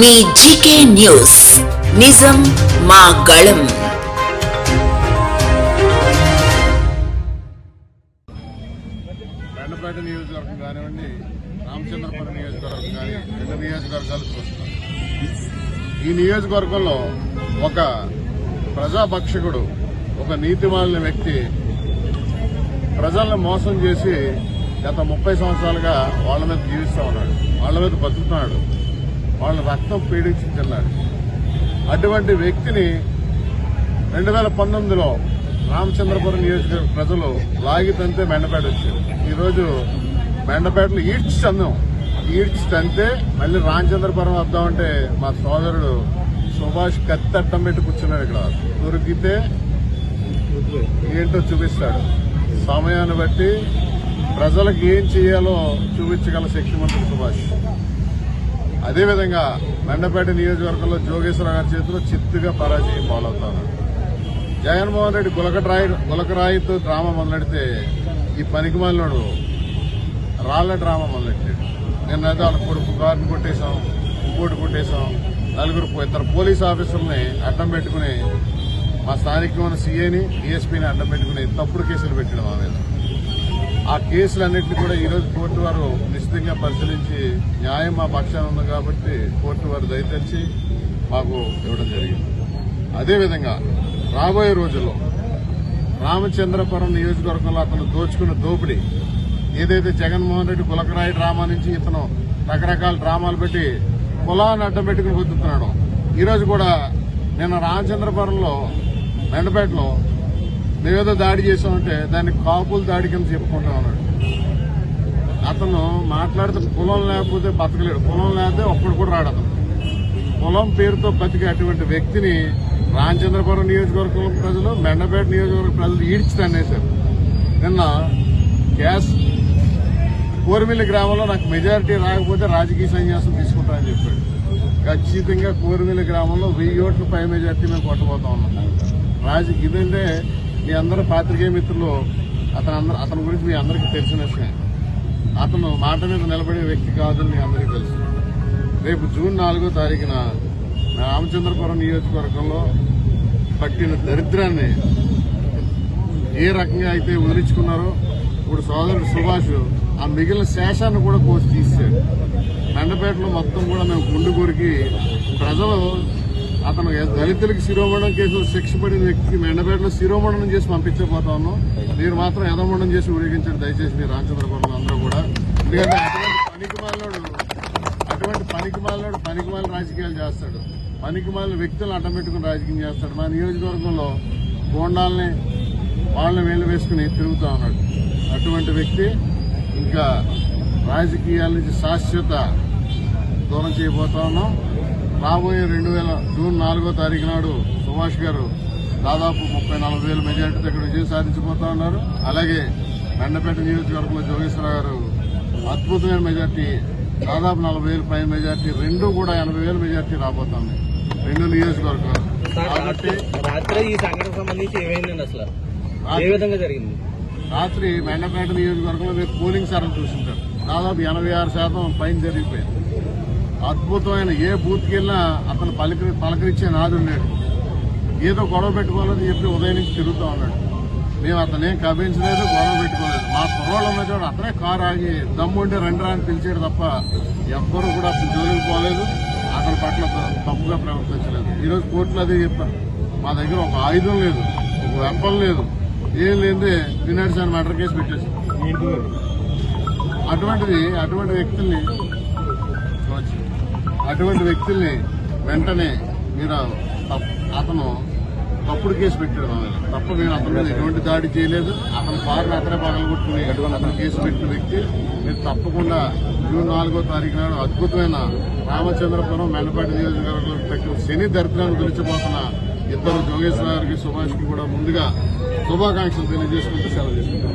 మీ GK news. నిజం మా గళం. బండపేట నియోజకవర్గం కానివ్వండి రామచంద్రపురం నియోజకవర్గం కానీ రెండు నియోజకవర్గాలు చూస్తున్నాం. ఈ నియోజకవర్గంలో ఒక ప్రజాభక్షకుడు ఒక నీతిమాలిన వ్యక్తి ప్రజలను మోసం చేసి గత ముప్పై సంవత్సరాలుగా వాళ్ళ మీద జీవిస్తూ ఉన్నాడు వాళ్ళ మీద బతుకుతున్నాడు. వాళ్ళ రక్తం పీడించి తిన్నాడు అటువంటి వ్యక్తిని రెండు వేల పంతొమ్మిదిలో రామచంద్రపురం నియోజకవర్గ ప్రజలు లాగి తంతే మెండపేట వచ్చారు. ఈరోజు మెండపేటలో ఈడ్చి చందాం. ఈడ్చి తంతే మళ్ళీ రామచంద్రపురం వద్దామంటే మా సోదరుడు సుభాష్ కత్తి అడ్డం పెట్టి కూర్చున్నాడు ఇక్కడ. దొరికితే ఏంటో చూపిస్తాడు. సమయాన్ని బట్టి ప్రజలకు ఏం చేయాలో చూపించగల శక్తిమంతుడు సుభాష్. అదేవిధంగా మెండపేట నియోజకవర్గంలో జోగేశ్వర గారి చేతిలో చిత్తుగా పరాజయం పాలవుతారు జగన్మోహన్ రెడ్డి గులకరాయి గులకరాయితో డ్రామా మొదలెడితే ఈ పనికిమాలినోడు రాళ్ళ డ్రామా మొదలెట్టాడు. నిన్నైతే వాళ్ళ కొడుకు కారుని కొట్టేశాం ఇంకోటి కొట్టేశాం. నలుగురు ఇద్దరు పోలీస్ ఆఫీసర్ని అడ్డం పెట్టుకుని మా స్థానికమైన సీఏని డిఎస్పీని అడ్డం పెట్టుకుని తప్పుడు కేసులు పెట్టాడు మా మీద. ఆ కేసులన్నింటినీ కూడా ఈరోజు కోర్టు వారు నిశ్చితంగా పరిశీలించి న్యాయం మా పక్షాన ఉంది కాబట్టి కోర్టు వారు దయతలిచి మాకు ఇవ్వడం జరిగింది. అదేవిధంగా రాబోయే రోజుల్లో రామచంద్రపురం నియోజకవర్గంలో అతను దోచుకున్న దోపిడీ ఏదైతే జగన్మోహన్ రెడ్డి కులకరాయి డ్రామా నుంచి ఇతను రకరకాల డ్రామాలు పెట్టి కులాన్ని అడ్డం పెట్టుకుని బతుకుతున్నాడు ఈరోజు కూడా నిన్న రామచంద్రపురంలో మెండపేటలో మేమేదో దాడి చేసామంటే దాన్ని కాపులు దాడి కింద చెప్పుకుంటా ఉన్నాడు. అతను మాట్లాడితే కులం లేకపోతే బతకలేడు. కులం లేకపోతే ఒక్కడు కూడా రాడు అతను. కులం పేరుతో బతికే అటువంటి వ్యక్తిని రామచంద్రపురం నియోజకవర్గం ప్రజలు మెండపేట నియోజకవర్గ ప్రజలు ఈడ్చి నిన్న గ్యాస్ కోరిమిల్లి గ్రామంలో నాకు మెజారిటీ రాకపోతే రాజకీయ సన్యాసం తీసుకుంటానని చెప్పాడు. ఖచ్చితంగా కోరిమిల్లి గ్రామంలో వెయ్యి ఓట్ల పై మెజారిటీ మేము కొట్టబోతా ఉన్నాం. రాజకీయ ఇదంటే మీ అందరూ పాత్రికేయ మిత్రులు అతను అందరూ అతని గురించి మీ అందరికీ తెలిసిన విషయం. అతను మాట మీద నిలబడే వ్యక్తి కాదని మీ అందరికీ తెలుసు. రేపు జూన్ నాలుగో తారీఖున రామచంద్రపురం నియోజకవర్గంలో పట్టిన దరిద్రాన్ని ఏ రకంగా అయితే వదిలించుకున్నారో ఇప్పుడు సోదరుడు సుభాష్ ఆ మిగిలిన శేషాన్ని కూడా కోసి తీసాడు మెండపేటలో మొత్తం కూడా మేము గుండు కొరికి ప్రజలు అతను దళితులకు శిరోమణం కేసులో శిక్ష పడిన వ్యక్తికి మెండపేటలో శిరోమణం చేసి పంపించకపోతా ఉన్నాం. మీరు మాత్రం యదమండం చేసి ఉడిగించండి దయచేసి మీరు రామచంద్రపురం అందరూ కూడా. ఎందుకంటే అటువంటి పనికిమాలినోడు అటువంటి పనికి పనికిమాలిన రాజకీయాలు చేస్తాడు. పనికిమాలిన వ్యక్తులను అడ్డమెట్టుకుని రాజకీయం చేస్తాడు. మా నియోజకవర్గంలో గోండాల్ని వాళ్ళని వేలు వేసుకుని తిరుగుతూ ఉన్నాడు. అటువంటి వ్యక్తి ఇంకా రాజకీయాల నుంచి శాశ్వత దూరం చేయబోతా ఉన్నాం. రాబోయే రెండు వేల జూన్ నాలుగో తారీఖు నాడు సుభాష్ గారు దాదాపు ముప్పై నలభై వేల మెజార్టీతో ఇక్కడ విజయం సాధించబోతా ఉన్నారు. అలాగే మెండపేట నియోజకవర్గంలో జోగేశ్వర గారు అద్భుతమైన మెజార్టీ దాదాపు నలభై వేల పైన మెజార్టీ రెండు కూడా ఎనభై వేల మెజార్టీ రాబోతోంది రెండు నియోజకవర్గాలు. కాబట్టి రాత్రి ఈ సంఘటన సంబంధించి ఏమైందండి అసలు? ఏ విధంగా జరిగింది? రాత్రి మెండపేట నియోజకవర్గంలో మీరు పోలింగ్ సరళ చూసింటారు. దాదాపు ఎనభై ఆరు శాతం పైన జరిగిపోయింది. అద్భుతమైన ఏ బూత్కి వెళ్ళినా అతను పలికి పలకరించే నాదుడు లేడు. ఏదో గొడవ పెట్టుకోవాలని చెప్పి ఉదయం నుంచి తిరుగుతూ ఉన్నాడు. మేము అతనేం కవించలేదు గొడవ పెట్టుకోలేదు. మా కుర్రోళ్ళు ఉన్న చోట అతనే కారు ఆగి దమ్ముంటే రెండు అని పిలిచాడు తప్ప ఎవ్వరూ కూడా అతను జోలికి పోలేదు. అతని పట్ల తప్పుగా ప్రవర్తించలేదు. ఈరోజు కోర్టులో అదే చెప్పారు. మా దగ్గర ఒక ఆయుధం లేదు ఒక వెపన్ లేదు. ఏం లేదే వినాడు సార్ మర్డర్ కేసు పెట్టేసి అటువంటిది అటువంటి వ్యక్తుల్ని. అటువంటి వ్యక్తుల్ని వెంటనే మీరు అతను తప్పుడు కేసు పెట్టాడు మా మీద. తప్ప మేము అతని మీద ఎటువంటి దాడి చేయలేదు. అతని పాటలు అతనే పగలగొట్టుకుని అతను కేసు పెట్టిన వ్యక్తి మీరు తప్పకుండా జూన్ నాలుగో తారీఖు నాడు అద్భుతమైన రామచంద్రపురం మెల్లపాటి నియోజకవర్గంలో పెట్టిన శని దరిద్రాన్ని పిలిచిపోతున్న ఇద్దరు జోగేశ్వర గారికి సుభాష్కి కూడా ముందుగా శుభాకాంక్షలు తెలియజేసుకుంటూ సెలవు చేసుకుంటాం